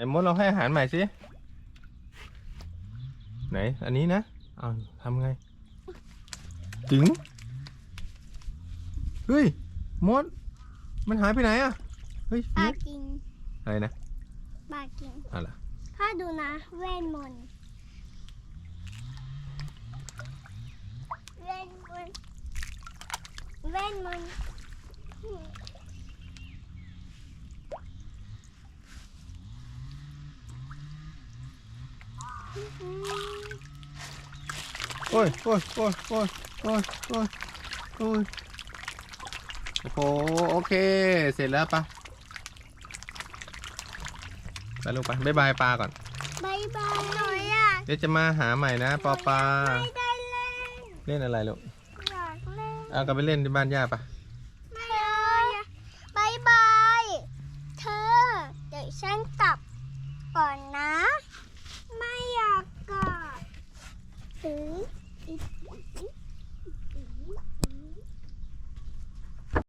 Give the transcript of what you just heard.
ไหนมดเราให้อาหารใหม่สิ ไหน อันนี้นะเอาทำไง ถึง เฮ้ย มด มันหายไปไหนอะเฮ้ยปลาฟิวกินอะไรนะปลากินอะไรพ่อดูนะเวทมนต์เวทมนต์เวทมน โอ้ยโอ้ยโอ้ยโอ้ยโอ้ยโอ้ยโอ้ยโอ้โหโอเค เสร็จแล้วปะไปลูกไปบ๊ายบายปลาก่อน บายบายหน่อยอยากเดี๋ยวจะมาหาใหม่นะปอปลาไม่ได้เล่นเล่นอะไรลูกอยากเล่นเอากลับไปเล่นที่บ้านย่าปะไม่เอาบายบาย เธอ เดี๋ยวฉันกลับก่อนนะ